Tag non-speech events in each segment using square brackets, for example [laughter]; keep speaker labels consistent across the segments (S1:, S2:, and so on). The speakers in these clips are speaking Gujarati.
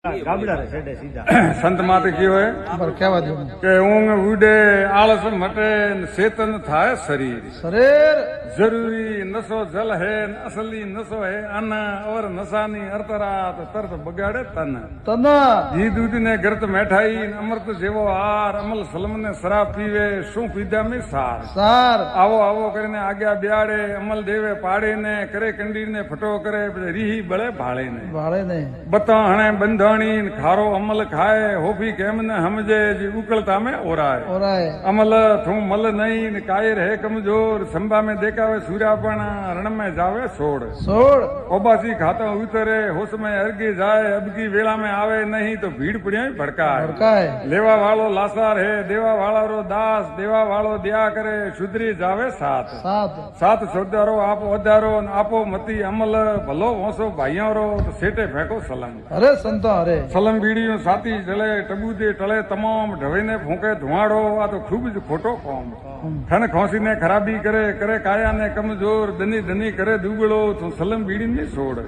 S1: [coughs] સંત માટે કયો કે ઊંઘ ઉડે આળસ મટે ચેતન થાય શરીર.
S2: શરીર?
S1: જરૂરી નસો જલ હે અસલી નસો હે અન અવર નસાની અર્તરાત તરત બગાડે તન.
S2: તન.
S1: ઘી દૂધ ને ગરત મેઠાઈ અમૃત જેવો હાર અમલ સલમ ને શરાબ પીવે શું પીધા મે સાર?
S2: સાર.
S1: આવો આવો કરીને આજ્ઞા બ્યાડે અમલ દેવે પાડે ને કરે કંડી ને ફટો કરે રીહી બળે ભાળે ને.
S2: ભાળે ને.
S1: બતા હણે બંધાણી ગણીન ખારો અમલ ખાય હોફી કેમ ને સમજે જે ઉકળતા મે ઓરાય.
S2: ઓરાય.
S1: અમલ થું મલ નહીં કાયર હે કમજોર સંભા મે દેખાવે સૂર્યાપણા રણ મે જાવે સોડ
S2: સોડ
S1: ઓબાસી ખાતા ઉતરે હોશ મે અરગી જાય અબકી વેળા મે આવે નહીં તો ભીડ પડ્યા ભડકાય.
S2: ભડકાય.
S1: લેવા વાળો લાસાર હે દેવા વાળો રો દાસ દેવા વાળો દયા કરે સુધરી જાવે સાથ
S2: સાથ
S1: સાથ છોડદારો આપો વધારો આપો મતી અમલ ભલો હોંસો ભાઈયારો તો સેટે ફેંકો સલંગ.
S2: અરે સંતો
S1: સલમ બીડીઓ સાતી જલે ટબુદે ટળે તમામ ઢવેને ફૂંકે ધુમાડો. આ તો ખૂબ જ ખોટો કોમ. ઠણ ખોસીને ખરાબી કરે કરે કાયાને કમજોર દની દની કરે દુબળો તો સલમ બીડીને છોડ.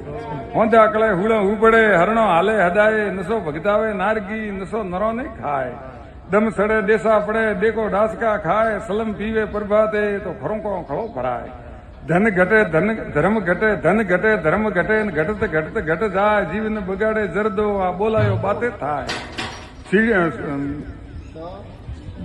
S1: હોંદે અકળે હુળે ઉપડે હરણો હાલે હદાય નસો ભગતાવે નારગી નસો નરો ને ખાય. દમ સડે દેસા પડે દેખો ડાસકા ખાય સલમ પીવે પ્રભાતે તો ખરોંકો ખળો ભરાય. ધન ઘટે ધન, ધર્મ ઘટે, ધન ઘટે, ધર્મ ઘટે ઘટત ઘટત ઘટ જાય. જીવન બગાડે જરદો આ બોલાયો બાતે થાય.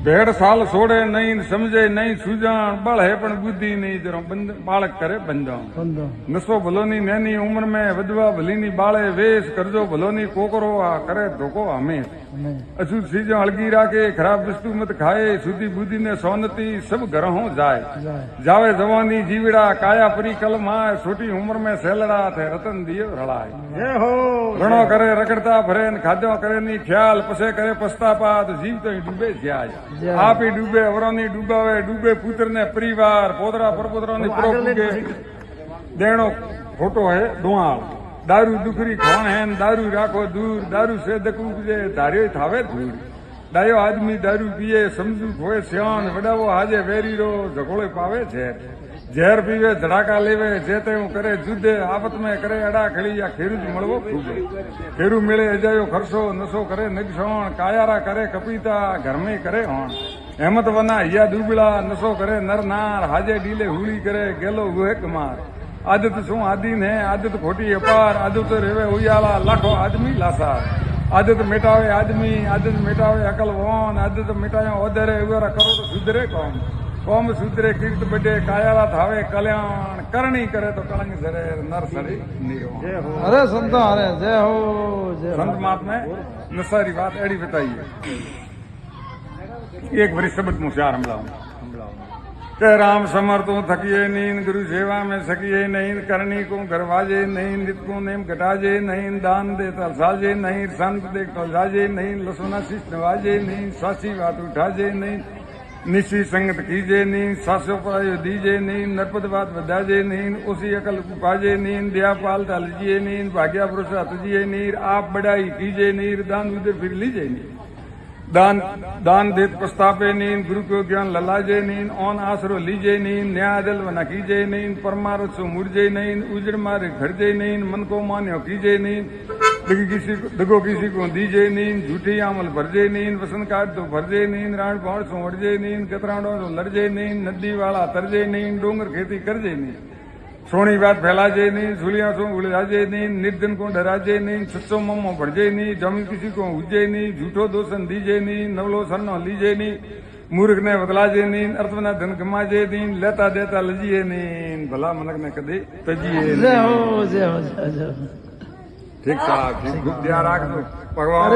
S1: ભેડ સાલ છોડે નહીં સમજે નહીં સુજાણ બળે પણ બુદ્ધિ નહીં જરો બાળક કરે બંધાણ.
S2: બંધો
S1: નસો ભલોની નેની ઉંમર મેં વધવા ભલીની બાળે વેશ કરજો ભલોની કોકરો આ કરે ધોકો
S2: અમે.
S1: અશુદ્ધ ચીજો હળગી રાખે ખરાબ વસ્તુ મત ખાય સુધી બુદ્ધિ ને સોનતી સબ ગ્રહો જાય. જાવે જવાની જીવડા કાયા પરી કલમાય છોટી ઉંમર में સેલડા થે રતન દિયો રળાય. ઘણો કરે રખડતા ફરે ખાધો કરે ની ખ્યાલ પસે કરે પસ્તાપાત જીવ તો ડૂબે જાય. આપી ડૂબે વરોની ડૂબાવે ડૂબે પુત્ર ને પરિવાર પોતરા પરપોતરાની પૂગે દેણો ખોટો હે ડુઆળ દારૂ દુખરી કોણ હે દારૂ રાખો દૂર દારૂ સે દકવું જે ધાર્યો થાવે ધૂળ. ડાયો આદમી દારૂ પીએ સમજુ હોય શ્યાન વડાવો હાજે વેરીરો ઝઘોળે પાવે ઝેર. ઝેર પીવે, ધડાકા લેવે, જે તે હું કરે જુદે આફત મેં કરે, અડા ખડી આ ખેરું જ મળવો ખૂબ ખેરું મેળે, અજાયો ખર્ચો નશો કરે નિક્ષણ કાયારા કરે, કપિતા, ઘરમે કરે હોણ. હેમત વના, હિયા ડૂબળા નશો કરે નરનાર હાજે ડીલે, હુળી કરે, ગેલો ગુહે કમાર આદત શું આદિન હે? આદત ખોટી અપાર. આદત રેવે ઉયાલા, લાખો આદમી લાસાર. આદત મેટાવે આદમી, આદત મેટાવે અકલ વોન. આદત મેટાવે ઓદરે ઉગરા કરો તો સુધરે કોમ. કોમ સૂત્રે કીર્ત બડે કાયાલા થાવે કલ્યાણ કરણી કરે તો કળંગ સરે નરસરી નિરો
S2: અરે સંતો અરે જય હો જય
S1: સંત મહાત્મે નસારી વાત એડી બતાઈએ એક વરી શબ્દ હું ચાર હમણાં કે રામ સમર તું થકીએ નહીં ગુરુ સેવા મેં સકીએ નહીં કરણી કું ગરવાજે નહીં નિત કું નેમ ઘટાજે નહીં દાન દે તલસાજે નહીં સંત દે તલસાજે નહીં લસુના શિષ્ણવાજે નહીં સાચી વાત ઉઠાજે નહીં. नहीं निशी संगत कीजे नहीं सासो परायो दीजे नहीं नरपत बात बधाजे नहीं उसी अकल उपाजे नहीं दया पाल तलजिए नहीं भाग्या पुरुष हतजिए नहीं आप बड़ाई कीजे नहीं दान उधर फिर लीजे नहीं दान दान देत प्रस्तापे नीन गुरु को ज्ञान ललाजे नीन ओन आसरो लीजे नीन न्याय दल व कीजे नीन परमारथ सो मुरजे नीन उजड़ मारे घरजे नीन मन को मान्यो कीजे नीन दग किसी को दगो किसी को दीजे नीन झूठी आमल भरजे नीन वसंत काट तो भरजे नीन राण पहाड़ सो वड़जे नीन कतराडो सो लड़जे नीन नदी वाला तरजे नीन डोंगर खेती करजे नीन सोनी बात फैलाजे नहीं झुलिया सो उड़ाजे नहीं निर्धन को डराजे नहीं सच्चो ममो भरजे नहीं जमी किसी को उजे नहीं झूठो दोषन दीजे नहीं नवलो सन्नो लीजे नहीं मूर्ख ने बदलाजे नहीं अर्थवना धन कमाजे नहीं लेता देता लजिए नहीं भला मनक ने कदे तजिए
S2: જય
S1: नहीं
S2: હો જય હો જય
S1: ઠીક
S2: સાહેબ ખૂબ ધ્યાન રાખજો.
S1: ભગવાન